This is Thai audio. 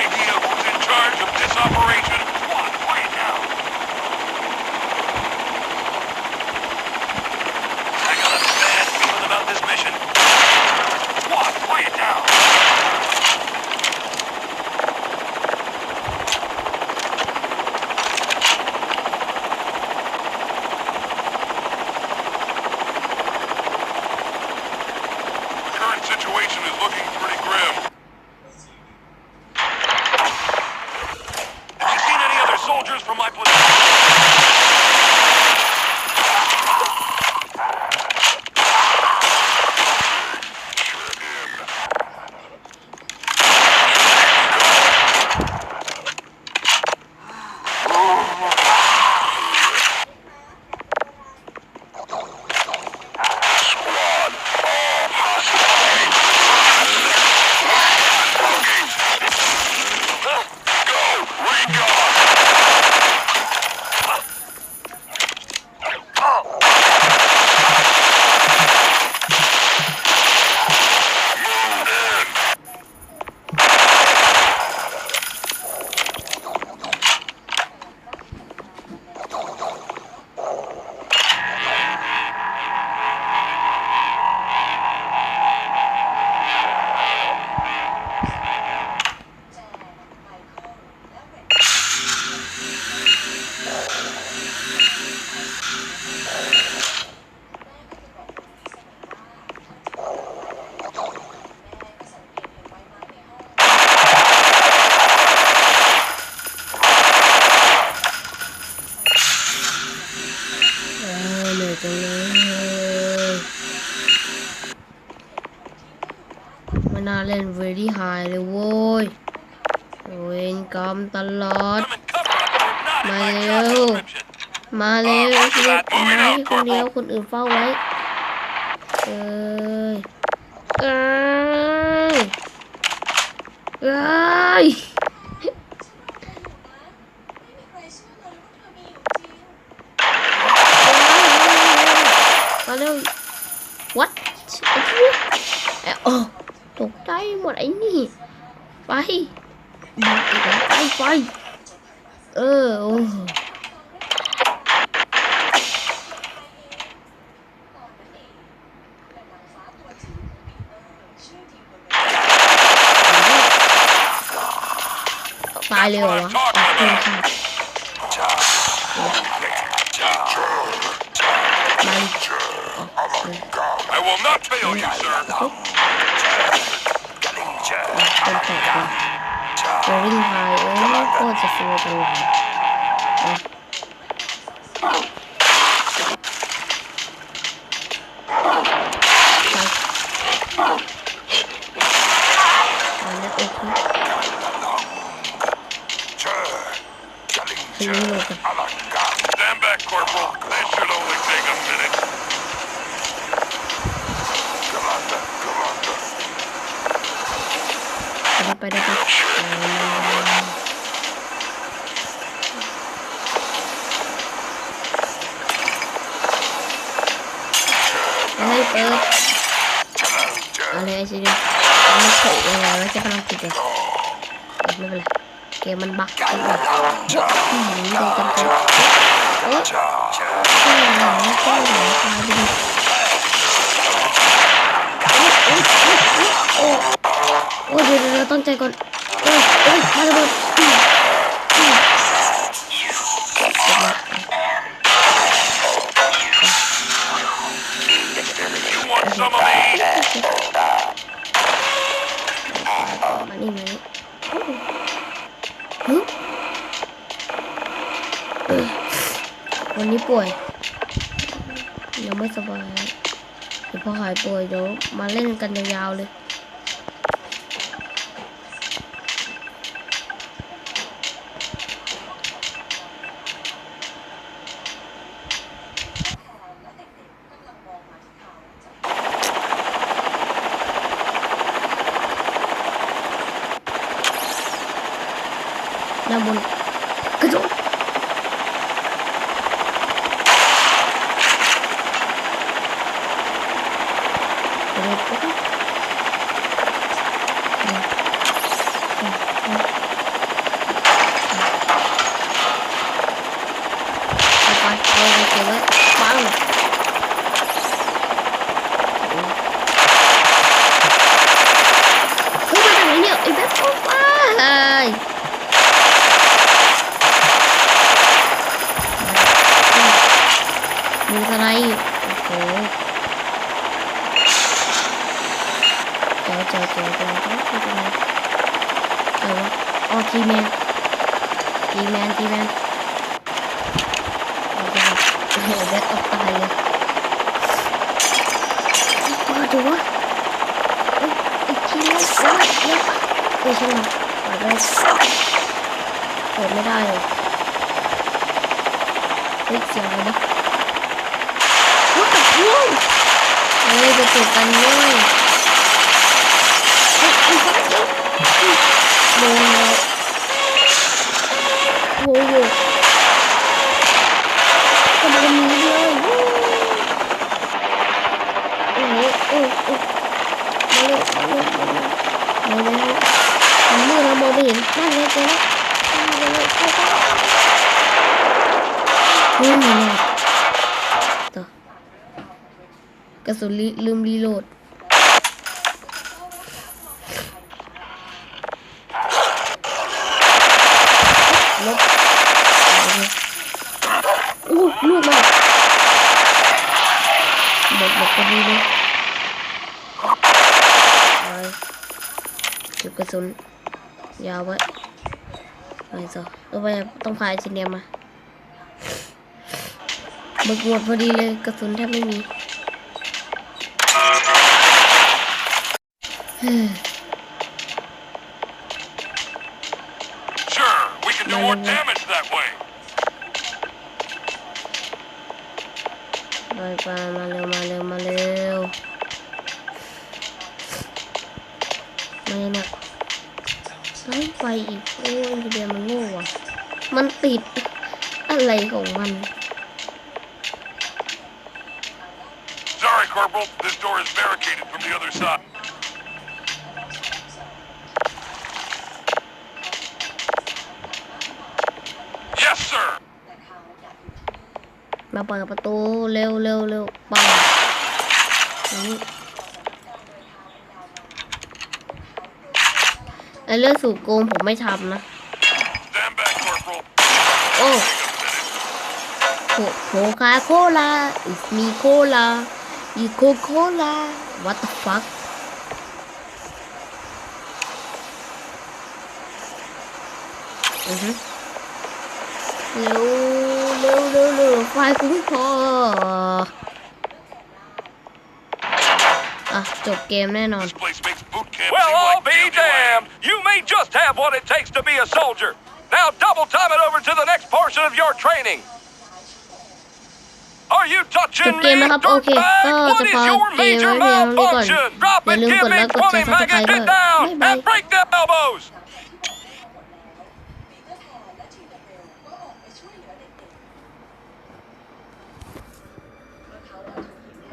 idea who's in charge of this operation. เล่นเวรี่ายเลยโว้ยเวนกรมตลอด มาเร็ว มาเร็วคือมาให้คนเดียวคนอื่นเฝ้าไว้ เอ้ย เอ้ย เอ้ยมาเร็ว what โอ้ ตกใจหมดไอ้นี่ไปบอกอีก I will not fail you, sir. เป็นแผลก่อนเจอริ่งพายเอ้ยโคตรจะฟูจังเลยเอาไปเอาแล้วโอเคทิ้งเลยกัน Stand back, Corporal. This should only take a minute. ไปได้ไปได้ไปให้เปิดอะไรไอ้สิเดียวมัน เฉยยังไงวะจะพลังจิตเลยไม่เป็นไรเกมมันบั๊กนิดหน่อยอืมดูกันกันเอ๊ะแค่ไหนแค่ไหนตายไปดิโอ้โอ้โอ้เดี๋ยวเดี๋ยวตั้งใจก่อนเอ้ยเอ้ยมาระเบิดอืมอืมเสร็จแล้ว You want some of me? มานี่มานี่ฮึเออวันนี้ป่วยยังไม่สบายเดี๋ยวพอหายป่วยเดี๋ยวมาเล่นกันยาวๆเลย ด้านบนกระโดดกระโดดปุ๊บไปไปเอาไปเก็บไว้ปังเฮ้ยมาจากไหนเนี่ยไอ้แบ็คโอ้ย มีสไลด์โอ้โห จ๋วเจ๋วเจ๋วเจ๋วเจ๋วเจ๋วเจ๋วเจ๋ว อ๋อทีแมนทีแมนทีแมนโอเคครับโอ้โหแบ็คออกตายเลยมาดูวะเอ้ยอีกทีนึงโอ้ยเยอะปะเอ้ยช่างมันเปิดได้เปิดไม่ได้เลยเฮ้ยเสียงอะไรนะว่ากับพวกเฮ้ยจะติดกันเว้ยเฮ้ยอีกคนเดียวโดนแล้ว โอ้โหกำลังหนีเลยโอ้โหโอ้โหมาเลยมาเลยมาเลยมาเลยมันมืดเรามองไม่เห็นนั่นเลยเจ๊นะนั่นเลยเข้าเข้านี่นี่เนี่ยต่อกระสุนลิลืมรีโหลด ลบอู้ลูกมาก หมดหมดพอดีเลยไปเก็บกระสุนยาวไว้ไปต่อเออไปต้องพายชินเนียมมาหมดหมดพอดีเลยกระสุนแทบไม่มีเฮ้ย ไปไปมาเร็วมาเร็วมาเร็วไม่นะไม่ไปอีกโอ้ยเดียมันโง่อะมันติดอะไรของมัน Sorry, Corporal. This door is barricaded from the other side. มาเปิดประตูเร็วเร็วเร็วปังนี่ไอเรื่องสูบโกงผมไม่ทำนะ โอ้โคโคคาโคลาอิมีโคลาอีโคโคลา what the fuck อือฮึเร็วเร็วเร็ว ไฟกูไม่พออะจบเกมแน่นอน This place makes boot camp Well, seem I'll like be Disneyland. damned. You may just have what it takes to be a soldier. Now double time it over to the next portion of your training. Are you จบ touching เกม me, นะครับโอเค dirtbag? ก็ What จะ is พา your เกม major ไว้เพียงเท่านี้ก่อน malfunction? Drop อย่า it, ลืม give กดไล me ค์กดแช20ร์ซับสไคร maggots, ต์ด้วย get down.